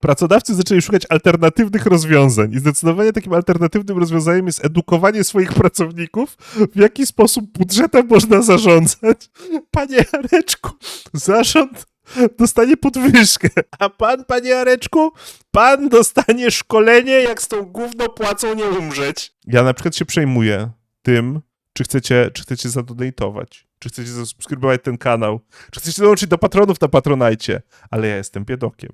pracodawcy zaczęli szukać alternatywnych rozwiązań i zdecydowanie takim alternatywnym rozwiązaniem jest edukowanie swoich pracowników, w jaki sposób budżetem można zarządzać. Panie Jareczku, zarząd dostanie podwyżkę, a pan, panie Jareczku, pan dostanie szkolenie, jak z tą gówno płacą nie umrzeć. Ja na przykład się przejmuję tym, czy chcecie, czy chcecie zadonatować, czy chcecie zasubskrybować ten kanał, czy chcecie dołączyć do patronów na Patronajcie, ale ja jestem biedokiem.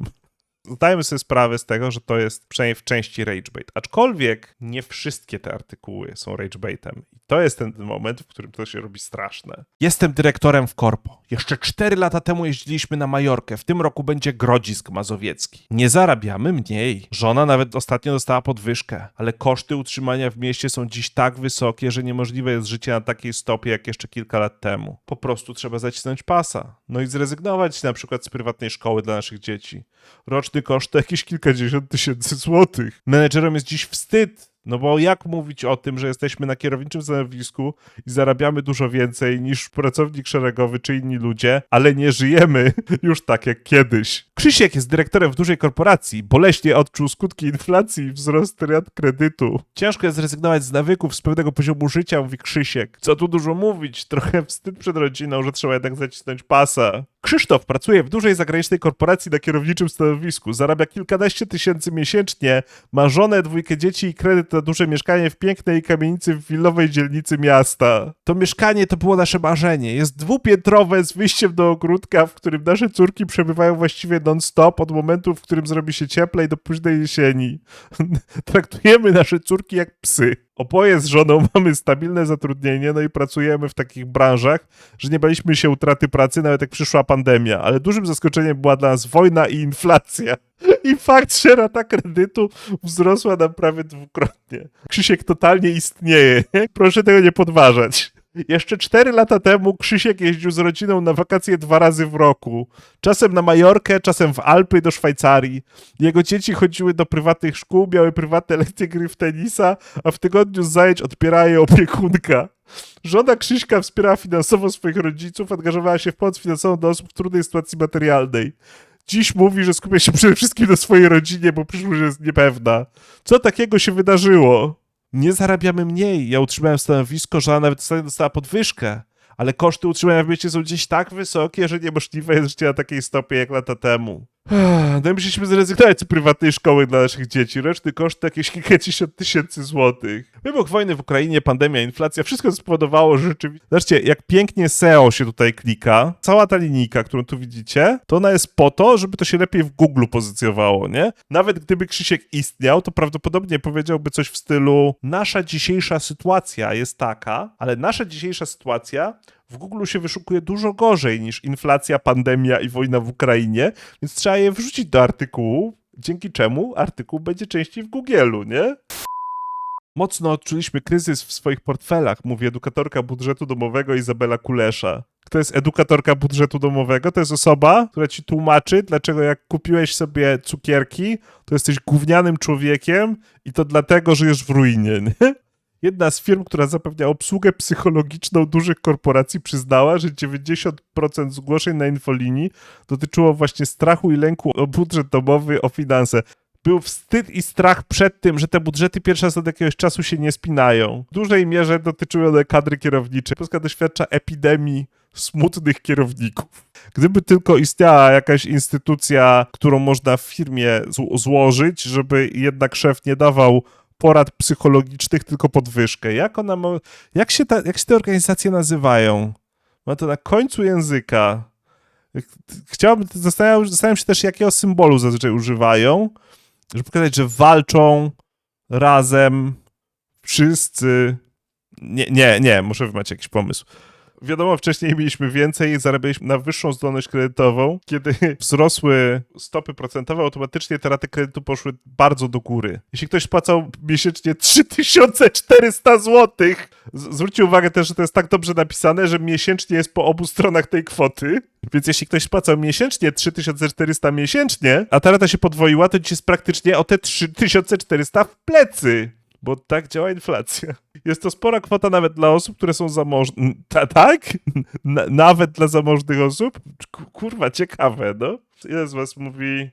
Zdajemy sobie sprawę z tego, że to jest przynajmniej w części ragebait. Aczkolwiek nie wszystkie te artykuły są ragebaitem. I to jest ten moment, w którym to się robi straszne. Jestem dyrektorem w Korpo. Jeszcze 4 lata temu jeździliśmy na Majorkę. W tym roku będzie Grodzisk Mazowiecki. Nie zarabiamy mniej. Żona nawet ostatnio dostała podwyżkę, ale koszty utrzymania w mieście są dziś tak wysokie, że niemożliwe jest życie na takiej stopie jak jeszcze kilka lat temu. Po prostu trzeba zacisnąć pasa. No i zrezygnować na przykład z prywatnej szkoły dla naszych dzieci. Roczny koszt to jakieś kilkadziesiąt tysięcy złotych. Menedżerom jest dziś wstyd, no bo jak mówić o tym, że jesteśmy na kierowniczym stanowisku i zarabiamy dużo więcej niż pracownik szeregowy czy inni ludzie, ale nie żyjemy już tak jak kiedyś. Krzysiek jest dyrektorem w dużej korporacji, boleśnie odczuł skutki inflacji i wzrost rat kredytu. Ciężko jest zrezygnować z nawyków, z pewnego poziomu życia, mówi Krzysiek. Co tu dużo mówić, trochę wstyd przed rodziną, że trzeba jednak zacisnąć pasa. Krzysztof pracuje w dużej zagranicznej korporacji na kierowniczym stanowisku, zarabia kilkanaście tysięcy miesięcznie, ma żonę, dwójkę dzieci i kredyt na duże mieszkanie w pięknej kamienicy w willowej dzielnicy miasta. To mieszkanie to było nasze marzenie. Jest dwupiętrowe z wyjściem do ogródka, w którym nasze córki przebywają właściwie non-stop od momentu, w którym zrobi się cieplej do późnej jesieni. Traktujemy nasze córki jak psy. Oboje z żoną mamy stabilne zatrudnienie, no i pracujemy w takich branżach, że nie baliśmy się utraty pracy, nawet jak przyszła pandemia, ale dużym zaskoczeniem była dla nas wojna i inflacja. I fakt, że rata kredytu wzrosła nam prawie dwukrotnie. Krzysiek totalnie istnieje, nie? proszę tego nie podważać. Jeszcze 4 lata temu Krzysiek jeździł z rodziną na wakacje dwa razy w roku. Czasem na Majorkę, czasem w Alpy do Szwajcarii. Jego dzieci chodziły do prywatnych szkół, miały prywatne lekcje gry w tenisa, a w tygodniu z zajęć odpiera je opiekunka. Żona Krzyśka wspierała finansowo swoich rodziców, angażowała się w pomoc finansową dla osób w trudnej sytuacji materialnej. Dziś mówi, że skupia się przede wszystkim na swojej rodzinie, bo przyszłość jest niepewna. Co takiego się wydarzyło? Nie zarabiamy mniej. Ja utrzymałem stanowisko, że ona nawet dostała podwyżkę, ale koszty utrzymania w mieście są gdzieś tak wysokie, że niemożliwe jest życie na takiej stopie jak lata temu. No i musieliśmy zrezygnować z prywatnej szkoły dla naszych dzieci. Roczny koszt jakieś kilkadziesiąt tysięcy złotych. Wybuch wojny w Ukrainie, pandemia, inflacja, wszystko spowodowało, że rzeczywiście... Zobaczcie, jak pięknie SEO się tutaj klika. Cała ta linijka, którą tu widzicie, to ona jest po to, żeby to się lepiej w Google pozycjonowało, nie? Nawet gdyby Krzysiek istniał, to prawdopodobnie powiedziałby coś w stylu nasza dzisiejsza sytuacja jest taka, ale nasza dzisiejsza sytuacja w Google się wyszukuje dużo gorzej niż inflacja, pandemia i wojna w Ukrainie, więc trzeba je wrzucić do artykułu, dzięki czemu artykuł będzie częściej w Googleu, nie? Mocno odczuliśmy kryzys w swoich portfelach, mówi edukatorka budżetu domowego Izabela Kulesza. Kto jest edukatorka budżetu domowego? To jest osoba, która ci tłumaczy, dlaczego jak kupiłeś sobie cukierki, to jesteś gównianym człowiekiem i to dlatego żyjesz w ruinie, nie? Jedna z firm, która zapewnia obsługę psychologiczną dużych korporacji, przyznała, że 90% zgłoszeń na infolinii dotyczyło właśnie strachu i lęku o budżet domowy, o finanse. Był wstyd i strach przed tym, że te budżety pierwszy raz od jakiegoś czasu się nie spinają. W dużej mierze dotyczyły one kadry kierowniczej. Polska doświadcza epidemii smutnych kierowników. Gdyby tylko istniała jakaś instytucja, którą można w firmie zł- złożyć, żeby jednak szef nie dawał porad psychologicznych, tylko podwyżkę. Jak ona mo- jak, się ta, jak się te organizacje nazywają? Ma to na końcu języka. Chciałbym, zastanawiam, zastanawiam się też, jakiego symbolu zazwyczaj używają, żeby pokazać, że walczą razem wszyscy. Nie, nie, nie, muszę macie jakiś pomysł. Wiadomo, wcześniej mieliśmy więcej, zarabialiśmy na wyższą zdolność kredytową. Kiedy wzrosły stopy procentowe, automatycznie te raty kredytu poszły bardzo do góry. Jeśli ktoś spłacał miesięcznie 3400 zł, zwróćcie uwagę też, że to jest tak dobrze napisane, że miesięcznie jest po obu stronach tej kwoty. Więc jeśli ktoś spłacał miesięcznie 3400 miesięcznie, a ta rata się podwoiła, to dziś jest praktycznie o te 3400 w plecy. Bo tak działa inflacja. Jest to spora kwota nawet dla osób, które są zamożne. Ta, tak? Na, nawet dla zamożnych osób? Ku- Kurwa, ciekawe, no. Ile z was mówi,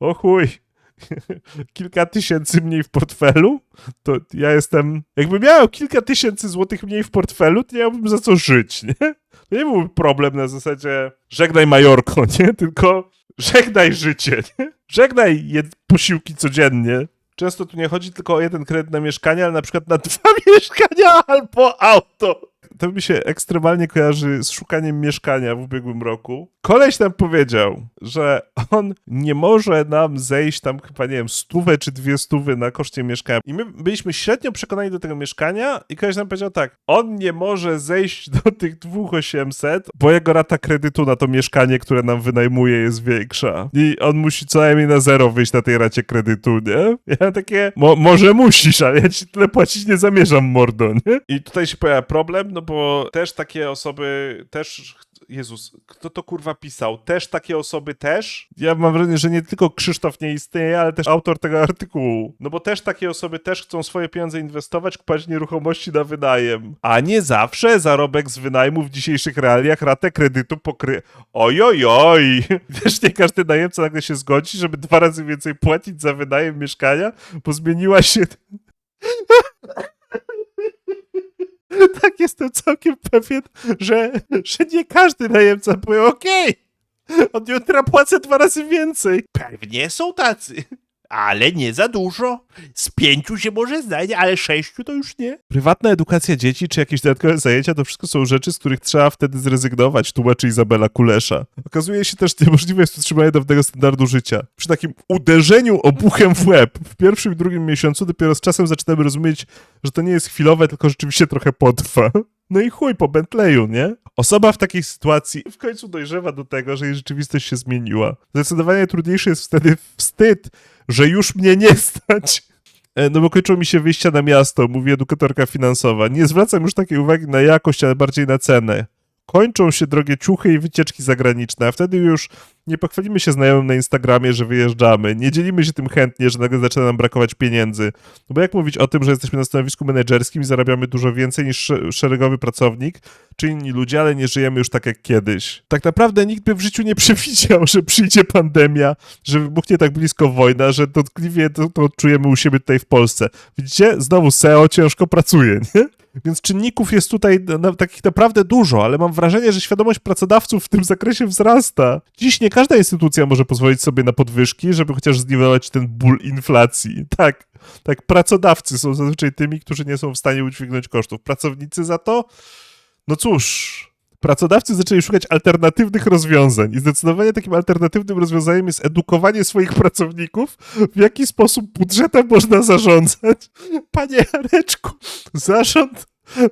o chuj, kilka tysięcy mniej w portfelu, to ja jestem. Jakby miał kilka tysięcy złotych mniej w portfelu, to miałbym za co żyć, nie? To nie byłby problem na zasadzie żegnaj Majorko, nie? Tylko żegnaj życie, nie? Żegnaj posiłki codziennie. Często tu nie chodzi tylko o jeden kredyt na mieszkanie, ale na przykład na dwa mieszkania albo auto. To mi się ekstremalnie kojarzy z szukaniem mieszkania w ubiegłym roku. Koleś nam powiedział, że on nie może nam zejść tam chyba, nie wiem, stówę czy dwie stówy na koszcie mieszkania. I my byliśmy średnio przekonani do tego mieszkania i koleś nam powiedział tak, on nie może zejść do tych 2800, bo jego rata kredytu na to mieszkanie, które nam wynajmuje jest większa. I on musi co najmniej na zero wyjść na tej racie kredytu, nie? Ja takie, mo może musisz, ale ja ci tyle płacić nie zamierzam, mordo, nie? I tutaj się pojawia problem, no bo też takie osoby też Jezus, kto to kurwa pisał? Też takie osoby też? Ja mam wrażenie, że nie tylko Krzysztof nie istnieje, ale też autor tego artykułu. No bo też takie osoby też chcą swoje pieniądze inwestować, kupować nieruchomości na wynajem. A nie zawsze zarobek z wynajmu w dzisiejszych realiach ratę kredytu pokry... Oj, oj, oj! Wiesz, nie każdy najemca nagle się zgodzi, żeby dwa razy więcej płacić za wynajem mieszkania, bo zmieniła się... tak jestem całkiem pewien, że, że nie każdy najemca powie okej, od jutra płacę dwa razy więcej. Pewnie są tacy, ale nie za dużo. Z pięciu się może znajdzie, ale sześciu to już nie. Prywatna edukacja dzieci czy jakieś dodatkowe zajęcia to wszystko są rzeczy, z których trzeba wtedy zrezygnować, tłumaczy Izabela Kulesza. Okazuje się też niemożliwe jest utrzymanie dawnego standardu życia. Przy takim uderzeniu obuchem w łeb w pierwszym i drugim miesiącu dopiero z czasem zaczynamy rozumieć, że to nie jest chwilowe, tylko rzeczywiście trochę potrwa. No i chuj po Bentleyu, nie? Osoba w takiej sytuacji w końcu dojrzewa do tego, że jej rzeczywistość się zmieniła. Zdecydowanie trudniejszy jest wtedy wstyd, że już mnie nie stać. E, No bo kończą mi się wyjścia na miasto, mówi edukatorka finansowa. Nie zwracam już takiej uwagi na jakość, ale bardziej na cenę. Kończą się drogie ciuchy i wycieczki zagraniczne, a wtedy już nie pochwalimy się znajomym na Instagramie, że wyjeżdżamy. Nie dzielimy się tym chętnie, że nagle zaczyna nam brakować pieniędzy. No bo jak mówić o tym, że jesteśmy na stanowisku menedżerskim i zarabiamy dużo więcej niż sze- szeregowy pracownik, czy inni ludzie, ale nie żyjemy już tak jak kiedyś. Tak naprawdę nikt by w życiu nie przewidział, że przyjdzie pandemia, że wybuchnie tak blisko wojna, że dotkliwie to, to odczujemy u siebie tutaj w Polsce. Widzicie? Znowu SEO ciężko pracuje, nie? Więc czynników jest tutaj na, takich naprawdę dużo, ale mam wrażenie, że świadomość pracodawców w tym zakresie wzrasta. Dziś nie każda instytucja może pozwolić sobie na podwyżki, żeby chociaż zniwelować ten ból inflacji. Tak, tak, pracodawcy są zazwyczaj tymi, którzy nie są w stanie udźwignąć kosztów. Pracownicy za to, no cóż, pracodawcy zaczęli szukać alternatywnych rozwiązań i zdecydowanie takim alternatywnym rozwiązaniem jest edukowanie swoich pracowników, w jaki sposób budżetem można zarządzać. Panie Jareczku, zarząd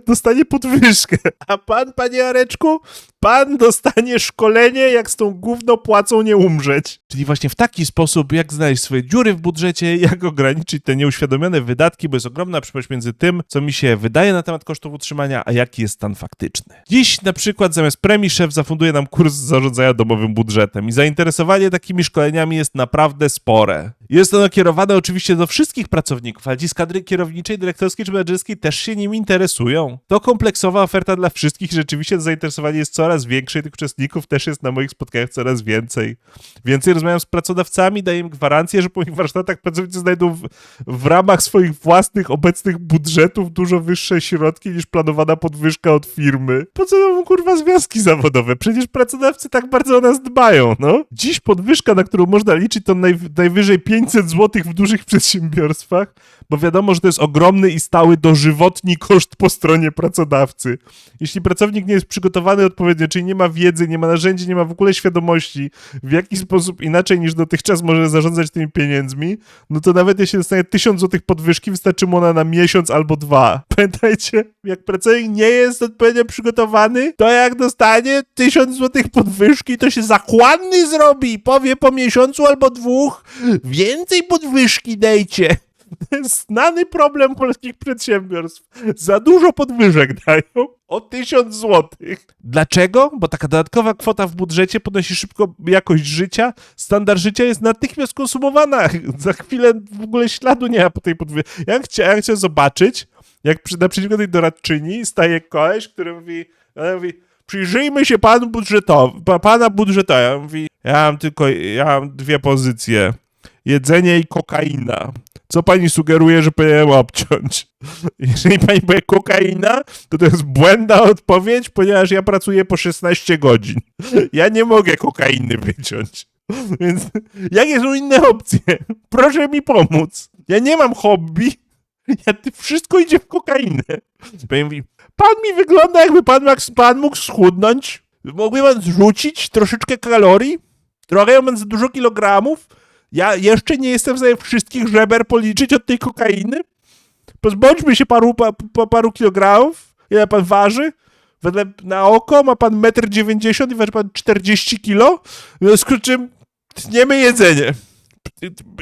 dostanie podwyżkę, a pan, panie Jareczku, pan dostanie szkolenie, jak z tą gówno płacą nie umrzeć. Czyli właśnie w taki sposób, jak znaleźć swoje dziury w budżecie, jak ograniczyć te nieuświadomione wydatki, bo jest ogromna przyszłość między tym, co mi się wydaje na temat kosztów utrzymania, a jaki jest stan faktyczny. Dziś na przykład zamiast premii szef zafunduje nam kurs zarządzania domowym budżetem i zainteresowanie takimi szkoleniami jest naprawdę spore. Jest ono kierowane oczywiście do wszystkich pracowników, ale ci z kadry kierowniczej, dyrektorskiej czy menedżerskiej też się nim interesują. To kompleksowa oferta dla wszystkich, rzeczywiście zainteresowanie jest coraz większe i tych uczestników też jest na moich spotkaniach coraz więcej. Więcej rozmawiam z pracodawcami, daję im gwarancję, że po moich warsztatach pracownicy znajdą w, w ramach swoich własnych obecnych budżetów dużo wyższe środki niż planowana podwyżka od firmy. Po co nam kurwa związki zawodowe? Przecież pracodawcy tak bardzo o nas dbają, no. Dziś podwyżka, na którą można liczyć, to naj, najwyżej 500 zł w dużych przedsiębiorstwach, bo wiadomo, że to jest ogromny i stały dożywotni koszt po stronie pracodawcy. Jeśli pracownik nie jest przygotowany odpowiednio, czyli nie ma wiedzy, nie ma narzędzi, nie ma w ogóle świadomości, w jaki sposób inaczej niż dotychczas może zarządzać tymi pieniędzmi, no to nawet jeśli dostanie 1000 zł podwyżki, wystarczy mu ona na miesiąc albo dwa. Pamiętajcie, jak pracownik nie jest odpowiednio przygotowany, to jak dostanie 1000 zł podwyżki, to się zakładny zrobi, powie po miesiącu albo dwóch, więcej podwyżki dejcie. Znany problem polskich przedsiębiorstw. Za dużo podwyżek dają o 1000 złotych. Dlaczego? Bo taka dodatkowa kwota w budżecie podnosi szybko jakość życia. Standard życia jest natychmiast konsumowana. Za chwilę w ogóle śladu nie ma po tej podwyżce. Ja chciałem, ja zobaczyć, jak przy, naprzeciwko tej doradczyni staje koleś, który mówi, mówi przyjrzyjmy się panu budżetowi, pa, pana budżetowi. Ja mówi, ja mam tylko, ja mam dwie pozycje. jedzenie i kokaina. Co pani sugeruje, że powinienem obciąć? Jeżeli pani powie kokaina, to to jest błędna odpowiedź, ponieważ ja pracuję po 16 godzin. Ja nie mogę kokainy wyciąć. Więc jakie są inne opcje? Proszę mi pomóc. Ja nie mam hobby. Ja, wszystko idzie w kokainę. Pani mówi, pan mi wygląda jakby pan, pan mógł schudnąć. Mógłby pan zrzucić troszeczkę kalorii? Trochę mam za dużo kilogramów. Ja jeszcze nie jestem w stanie wszystkich żeber policzyć od tej kokainy. Pozbądźmy się paru, pa, pa, paru kilogramów. Ile pan waży? Wedle na oko ma pan 1,90 m i waży pan 40 kilo. W związku z czym tniemy jedzenie.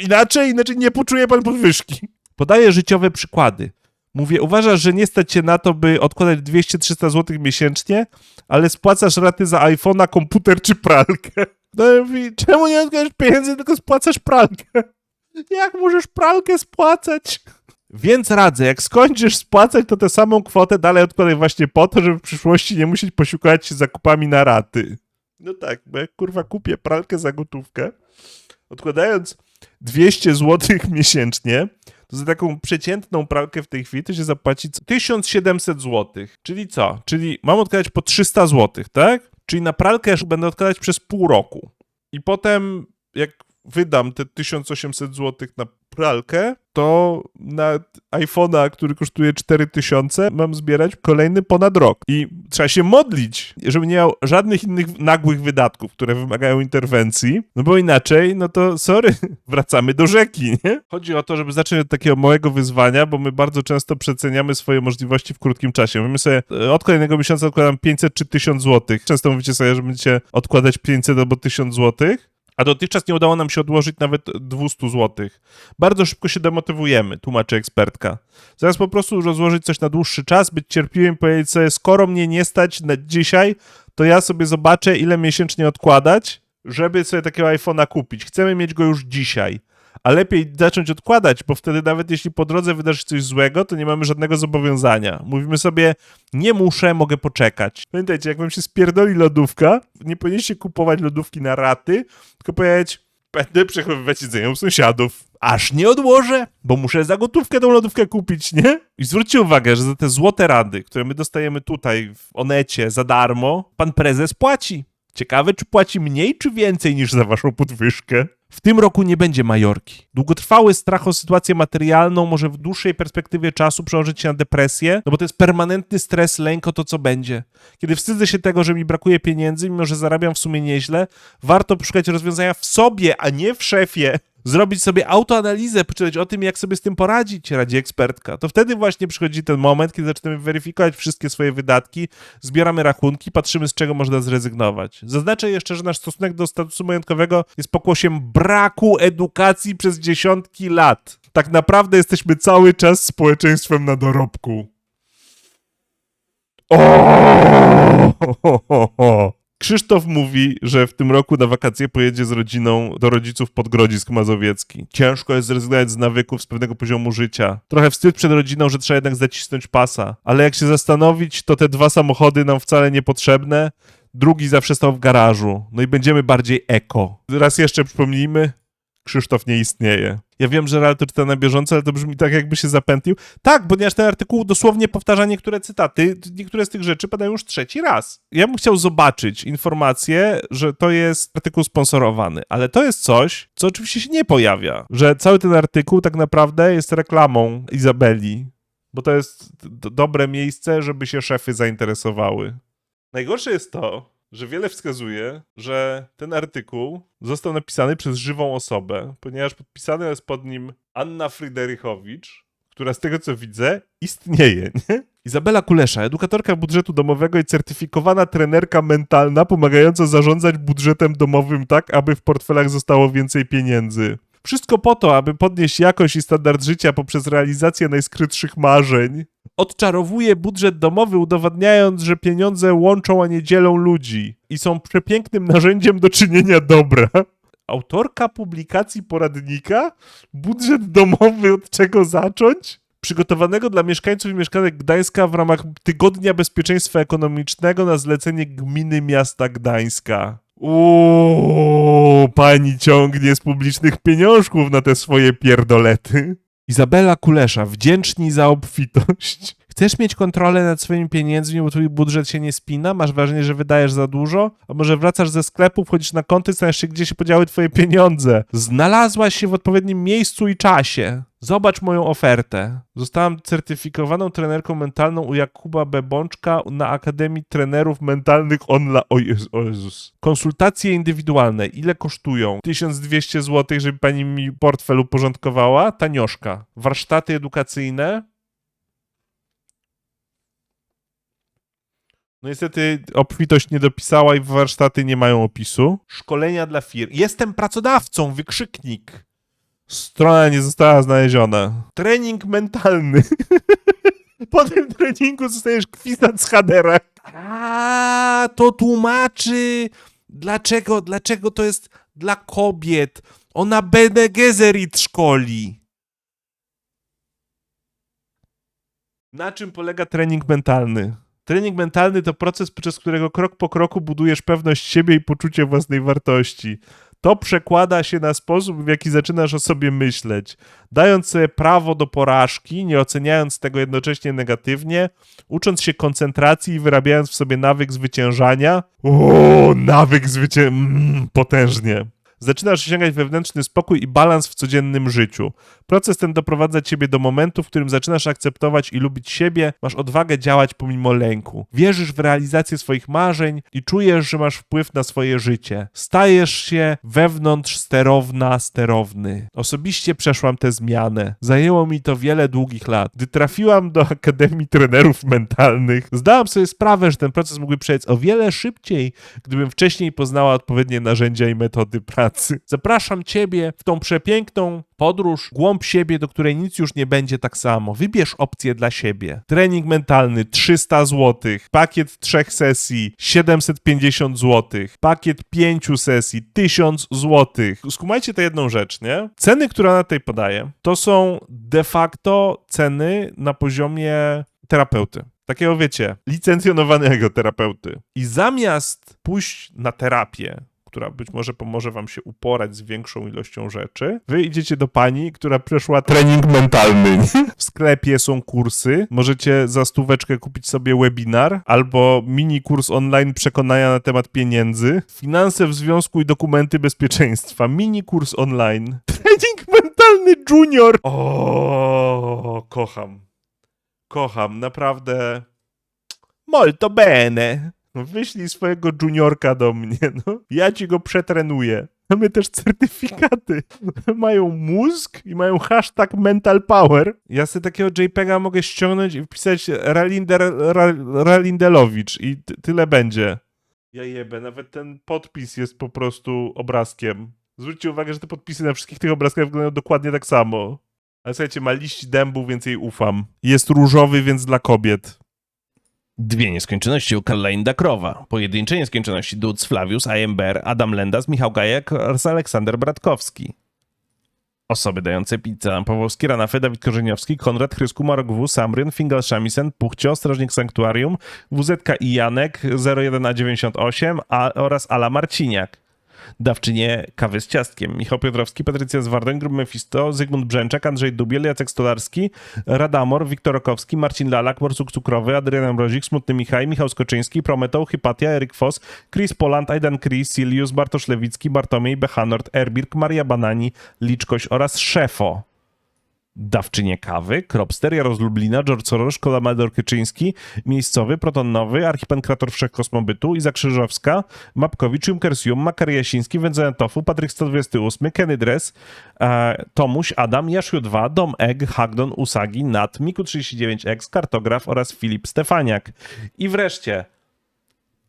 Inaczej, inaczej nie poczuje pan podwyżki. Podaję życiowe przykłady. Mówię, uważasz, że nie stać się na to, by odkładać 200-300 zł miesięcznie, ale spłacasz raty za iPhone'a, komputer czy pralkę. No i mówi, czemu nie odkładasz pieniędzy, tylko spłacasz pralkę? Jak możesz pralkę spłacać? Więc radzę, jak skończysz spłacać, to tę samą kwotę dalej odkładaj właśnie po to, żeby w przyszłości nie musieć posiłkować się zakupami na raty. No tak, bo jak kurwa kupię pralkę za gotówkę, odkładając 200 zł miesięcznie, to za taką przeciętną pralkę w tej chwili to się zapłaci 1700 zł. Czyli co? Czyli mam odkładać po 300 zł, tak? Czyli na pralkę będę odkładać przez pół roku. I potem, jak wydam te 1800 zł na pralkę, to na iPhone'a, który kosztuje 4000, mam zbierać kolejny ponad rok. I trzeba się modlić, żeby nie miał żadnych innych nagłych wydatków, które wymagają interwencji, no bo inaczej, no to sorry, wracamy do rzeki, nie? Chodzi o to, żeby zacząć od takiego małego wyzwania, bo my bardzo często przeceniamy swoje możliwości w krótkim czasie. Mówimy sobie, e, od kolejnego miesiąca odkładam 500 czy 1000 zł. Często mówicie sobie, że będziecie odkładać 500 albo 1000 złotych. A dotychczas nie udało nam się odłożyć nawet 200 zł. Bardzo szybko się demotywujemy, tłumaczy ekspertka. Zaraz po prostu rozłożyć coś na dłuższy czas, być cierpliwym i powiedzieć sobie, skoro mnie nie stać na dzisiaj, to ja sobie zobaczę, ile miesięcznie odkładać, żeby sobie takiego iPhone'a kupić. Chcemy mieć go już dzisiaj. A lepiej zacząć odkładać, bo wtedy nawet jeśli po drodze wydarzy coś złego, to nie mamy żadnego zobowiązania. Mówimy sobie, nie muszę, mogę poczekać. Pamiętajcie, jak wam się spierdoli lodówka, nie powinniście kupować lodówki na raty, tylko powiedzieć, będę przechowywać jedzenie u sąsiadów. Aż nie odłożę, bo muszę za gotówkę tą lodówkę kupić, nie? I zwróćcie uwagę, że za te złote rady, które my dostajemy tutaj w Onecie za darmo, pan prezes płaci. Ciekawe, czy płaci mniej, czy więcej niż za waszą podwyżkę. W tym roku nie będzie Majorki. Długotrwały strach o sytuację materialną może w dłuższej perspektywie czasu przełożyć się na depresję, no bo to jest permanentny stres, lęk o to, co będzie. Kiedy wstydzę się tego, że mi brakuje pieniędzy, mimo że zarabiam w sumie nieźle, warto poszukać rozwiązania w sobie, a nie w szefie. Zrobić sobie autoanalizę, poczytać o tym, jak sobie z tym poradzić, radzi ekspertka. To wtedy właśnie przychodzi ten moment, kiedy zaczynamy weryfikować wszystkie swoje wydatki, zbieramy rachunki, patrzymy, z czego można zrezygnować. Zaznaczę jeszcze, że nasz stosunek do statusu majątkowego jest pokłosiem braku edukacji przez dziesiątki lat. Tak naprawdę jesteśmy cały czas społeczeństwem na dorobku. O! Krzysztof mówi, że w tym roku na wakacje pojedzie z rodziną do rodziców pod Grodzisk Mazowiecki. Ciężko jest zrezygnować z nawyków, z pewnego poziomu życia. Trochę wstyd przed rodziną, że trzeba jednak zacisnąć pasa. Ale jak się zastanowić, to te dwa samochody nam wcale niepotrzebne. Drugi zawsze stał w garażu. No i będziemy bardziej eko. Raz jeszcze przypomnijmy, Krzysztof nie istnieje. Ja wiem, że Real to czyta na bieżąco, ale to brzmi tak, jakby się zapętlił. Tak, ponieważ ten artykuł dosłownie powtarza niektóre cytaty. Niektóre z tych rzeczy padają już trzeci raz. Ja bym chciał zobaczyć informację, że to jest artykuł sponsorowany, ale to jest coś, co oczywiście się nie pojawia. Że cały ten artykuł tak naprawdę jest reklamą Izabeli, bo to jest dobre miejsce, żeby się szefy zainteresowały. Najgorsze jest to, że wiele wskazuje, że ten artykuł został napisany przez żywą osobę, ponieważ podpisana jest pod nim Anna Fryderychowicz, która z tego co widzę istnieje, nie? Izabela Kulesza, edukatorka budżetu domowego i certyfikowana trenerka mentalna pomagająca zarządzać budżetem domowym tak, aby w portfelach zostało więcej pieniędzy. Wszystko po to, aby podnieść jakość i standard życia poprzez realizację najskrytszych marzeń. Odczarowuje budżet domowy, udowadniając, że pieniądze łączą, a nie dzielą ludzi i są przepięknym narzędziem do czynienia dobra. Autorka publikacji poradnika Budżet domowy od czego zacząć? Przygotowanego dla mieszkańców i mieszkanek Gdańska w ramach Tygodnia Bezpieczeństwa Ekonomicznego na zlecenie Gminy Miasta Gdańska. Uuu, pani ciągnie z publicznych pieniążków na te swoje pierdolety. Izabela Kulesza, wdzięczni za obfitość. Chcesz mieć kontrolę nad swoimi pieniędzmi, bo twój budżet się nie spina? Masz wrażenie, że wydajesz za dużo? A może wracasz ze sklepu, wchodzisz na konto i zastanawiasz się, gdzie się podziały twoje pieniądze? Znalazłaś się w odpowiednim miejscu i czasie. Zobacz moją ofertę. Zostałam certyfikowaną trenerką mentalną u Jakuba Bebączka na Akademii Trenerów Mentalnych Online. O, o Jezus. Konsultacje indywidualne. Ile kosztują? 1200 zł, żeby pani mi portfel uporządkowała? Tanioszka. Warsztaty edukacyjne? No niestety obfitość nie dopisała i warsztaty nie mają opisu. Szkolenia dla firm. Jestem pracodawcą, wykrzyknik. Strona nie została znaleziona. Trening mentalny. Po tym treningu zostajesz kwisat z hadera. A, to tłumaczy, dlaczego, dlaczego to jest dla kobiet. Ona Bene Gesserit szkoli. Na czym polega trening mentalny? Trening mentalny to proces, podczas którego krok po kroku budujesz pewność siebie i poczucie własnej wartości. To przekłada się na sposób, w jaki zaczynasz o sobie myśleć, dając sobie prawo do porażki, nie oceniając tego jednocześnie negatywnie, ucząc się koncentracji i wyrabiając w sobie nawyk zwyciężania. O, nawyk zwyciężania, mm, potężnie. Zaczynasz osiągać wewnętrzny spokój i balans w codziennym życiu. Proces ten doprowadza ciebie do momentu, w którym zaczynasz akceptować i lubić siebie, masz odwagę działać pomimo lęku. Wierzysz w realizację swoich marzeń i czujesz, że masz wpływ na swoje życie. Stajesz się wewnątrz sterowna, sterowny. Osobiście przeszłam tę zmianę. Zajęło mi to wiele długich lat. Gdy trafiłam do Akademii Trenerów Mentalnych, zdałam sobie sprawę, że ten proces mógłby przebiec o wiele szybciej, gdybym wcześniej poznała odpowiednie narzędzia i metody pracy. Zapraszam Ciebie w tą przepiękną podróż, głąb siebie, do której nic już nie będzie tak samo. Wybierz opcję dla siebie. Trening mentalny 300 zł, pakiet trzech sesji 750 zł, pakiet pięciu sesji 1000 zł. Skumajcie tę jedną rzecz, nie? Ceny, które ona tutaj podaje, to są de facto ceny na poziomie terapeuty. Takiego wiecie, licencjonowanego terapeuty. I zamiast pójść na terapię, która być może pomoże wam się uporać z większą ilością rzeczy. Wy idziecie do pani, która przeszła trening mentalny. W sklepie są kursy. Możecie za stóweczkę kupić sobie webinar albo mini kurs online przekonania na temat pieniędzy. Finanse w związku i dokumenty bezpieczeństwa. Mini kurs online. Trening mentalny junior. O, kocham. Kocham, naprawdę. Molto bene. No wyślij swojego juniorka do mnie, no. Ja ci go przetrenuję. Mamy też certyfikaty. Mają mózg i mają hashtag mental power. Ja sobie takiego JPEGa mogę ściągnąć i wpisać Ralinder, Ra- Ralindelowicz i ty- tyle będzie. Ja jebę, nawet ten podpis jest po prostu obrazkiem. Zwróćcie uwagę, że te podpisy na wszystkich tych obrazkach wyglądają dokładnie tak samo. Ale słuchajcie, ma liść dębu, więc jej ufam. Jest różowy, więc dla kobiet. Dwie nieskończoności u Karlainda Krowa. Pojedyncze nieskończoności Duc, Flavius, IMBR, Adam Lendas, Michał Gajek oraz Aleksander Bratkowski. Osoby dające pizzę. Pawłowski, Ranafy, Dawid Korzeniowski, Konrad Chrysku, Marok W, Samryn, Fingal Shamisen, Puchcio, Strażnik Sanktuarium, WZK i Janek 01A98 a, oraz Ala Marciniak. Dawczynie kawy z ciastkiem. Michał Piotrowski, Patrycja Zwardoń, Grub Mefisto, Zygmunt Brzęczak, Andrzej Dubiel, Jacek Stolarski, Radamor, Wiktor Okowski, Marcin Lalak, Borsuk Cukrowy, Adrian Mrozik, Smutny Michał, Michał Skoczyński, Prometał, Hypatia, Eryk Foss, Chris Poland, Aidan Chris, Silius, Bartosz Lewicki, Bartomiej, Bechanort, Erbirk, Maria Banani, Liczkoś oraz Szefo. Dawczynie kawy, Kropster, Jarosz Lublina, George Soros, Kolamador Kyczyński, Miejscowy, Proton Nowy, Archipenkrator Wszechkosmobytu, Iza Krzyżowska, Mapkowicz, Junkersium, Makar Jasiński, Wędzonia Tofu, Patryk 128, Kenny Dress, e, Tomuś, Adam, Jaszu 2, Dom Egg, Hagdon, Usagi, Nat, Miku 39X, Kartograf oraz Filip Stefaniak. I wreszcie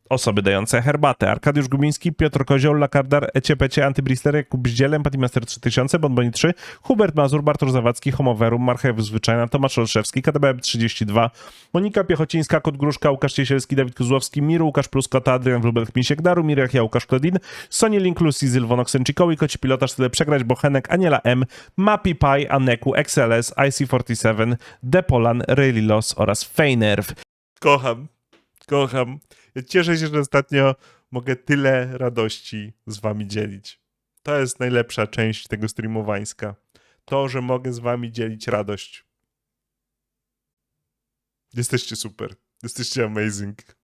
osoby dające herbatę. Arkadiusz Gumiński, Piotr Kozioł, Lakardar, Eciepecie, Antybrister, Jakub Bździelem, Patimaster 3000, Bonboni 3, Hubert Mazur, Bartosz Zawadzki, Homowerum, Marchew Zwyczajna, Tomasz Olszewski, KDBM 32, Monika Piechocińska, Kot Gruszka, Łukasz Ciesielski, Dawid Kozłowski, Miru, Łukasz Pluskota, Adrian Wlubelk, Misiek Daru, Mirek Ja, Łukasz Klodin, Sony Link, Lucy, Zylwon Oksęcikowi, Koci Pilotaż, Tyle Przegrać, Bochenek, Aniela M, Mapi Pi, Aneku, XLS, IC47, Depolan, Raylilos oraz Feynerv. Kocham. Kocham. Cieszę się, że ostatnio mogę tyle radości z wami dzielić. To jest najlepsza część tego streamowańska. To, że mogę z wami dzielić radość. Jesteście super. Jesteście amazing.